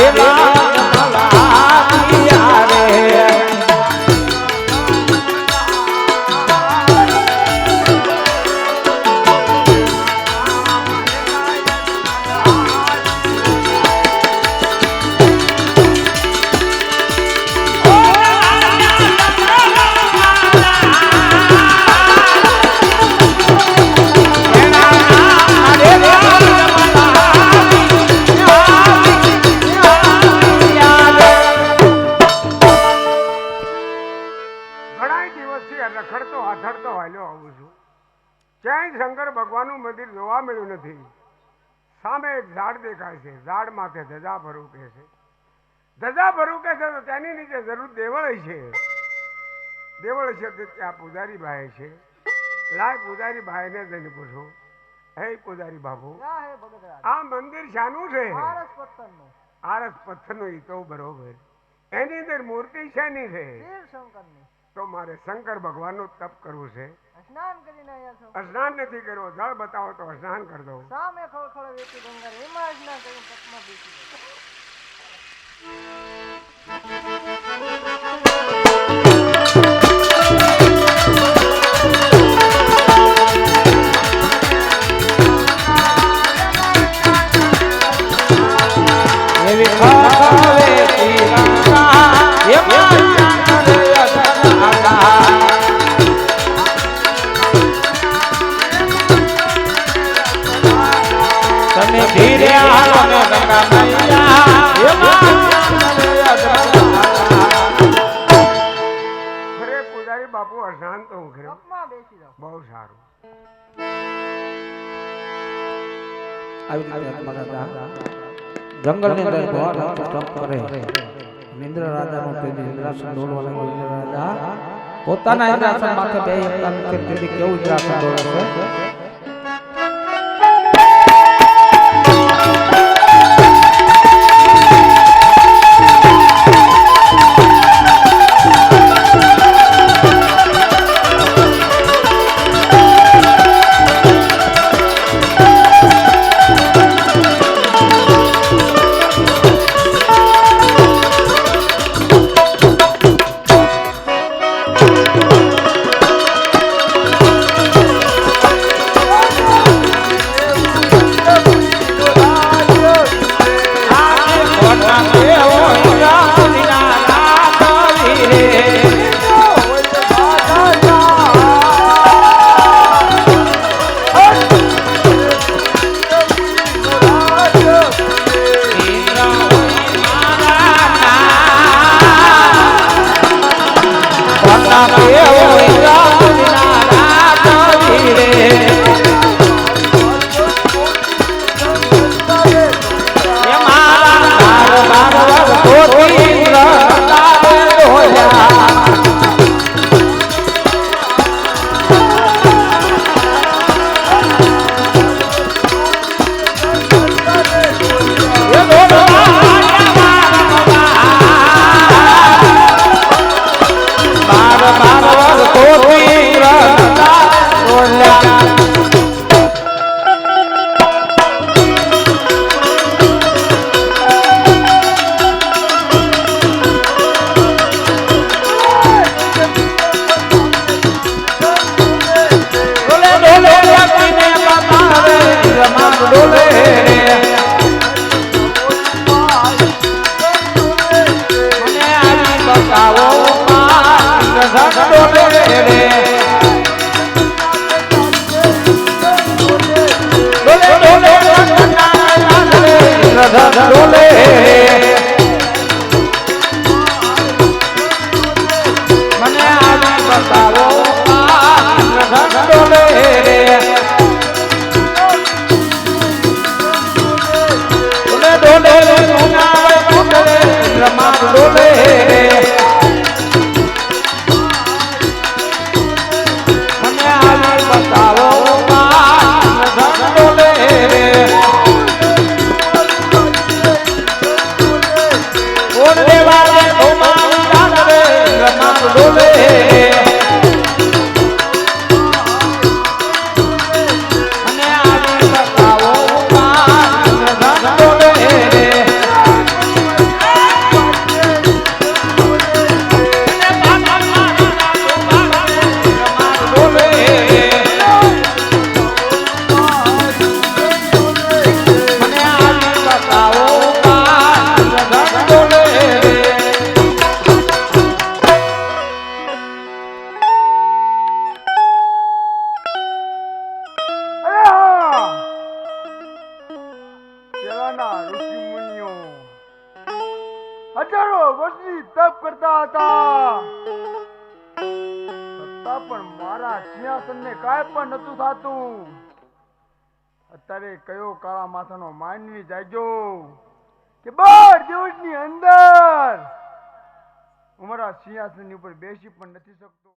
ಸೇವಾ આથડતો હાલ્યો આવું છું. ક્યાંય શંકર ભગવાનનું મંદિર જોવા મળ્યું નથી. સામે એક ઝાડ દેખાય છે ઝાડ માથે ધજા ભરૂકે છે. ધજા ભરૂકે છે તો તેની નીચે જરૂર દેવળ છે. દેવળ છે તો ત્યાં પૂજારી ભાઈ છે. લાય પૂજારી ભાઈને જઈને પૂછો. હે પૂજારી બાબુ આ મંદિર શાનું છે? આરસ પથ્થરનું. ઈ તો બરોબર. એની અંદર મૂર્તિ શેની છે? શિવ શંકરની તો મારે શંકર ભગવાનનું તપ કરવું છે. સ્નાન કરીને આવ્યા છો? સ્નાન નથી કર્યું. જળ બતાવો તો સ્નાન કરી દઉં. સામે ખળખળ વેચી ગંગા એમાં સ્નાન કર્યું તપમાં બેસી બાપુ સ્નાન તો હું જાઓ. બહુ સારું. આવી રીતે અંદર ઘોર કરે. ઇન્દ્ર ઇન્દ્રાસન લાગ્યો. ઇન્દ્ર રાજા પોતાના ઇન્દ્રાસન માથે બે એકતા કેવું ઇન્દ્રાસન છે no પોતાના ઋષિમુનિઓ હજારો વર્ષથી તપ કરતા હતા. છતાં પણ મારા સિંહાસનને કાંઈ પણ નતું થતું. અત્યારે કયો કાળા માથાનો માનવી જાજો કે બાર દિવસની અંદર હું મારા સિંહાસનની ઉપર બેસી પણ નથી શકતો.